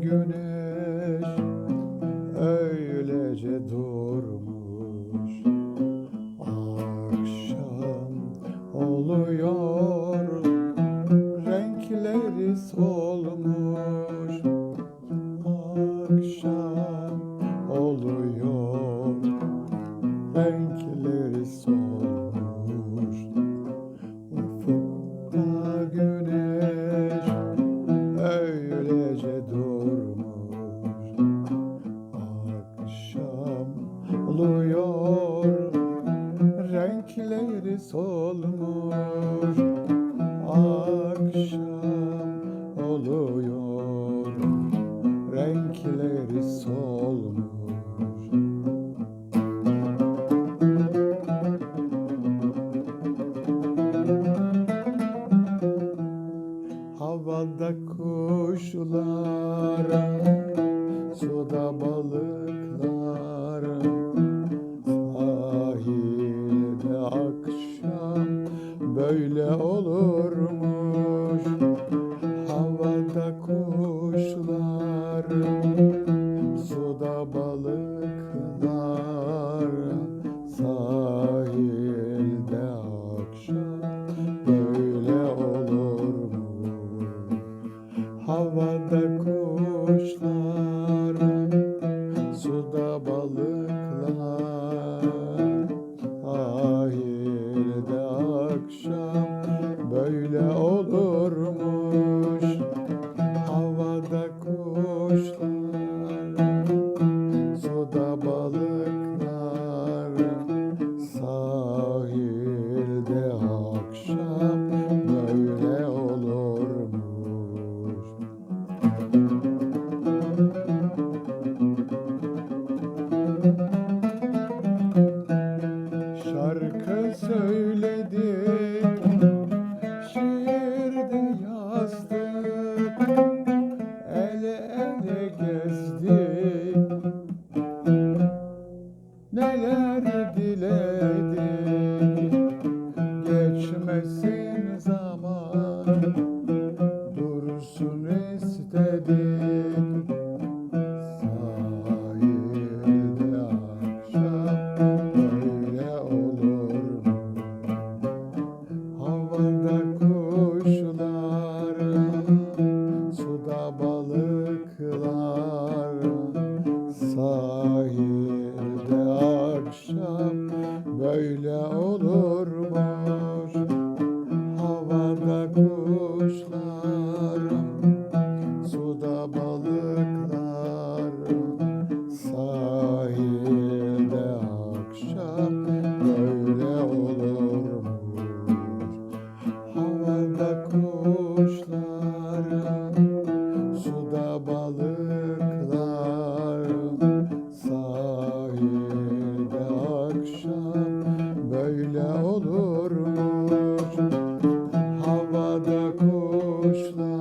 güneş öylece durmuş. Akşam oluyor renkleri solmuş. Akşam oluyor renkleri solmuş. Renkleri solmuş. Akşam oluyor Renkleri solmuş. Havada kuşlar Suda balıklar Böyle olurmuş. Havada kuşlar Suda balıklar Şarkı söyledik, şiirde yazdık, ele ele gezdik, neler diledik, geçmesin Dalında kuşlara, suda balıklar, sahilde akşam böyle olurmuş. Havada kuşlar.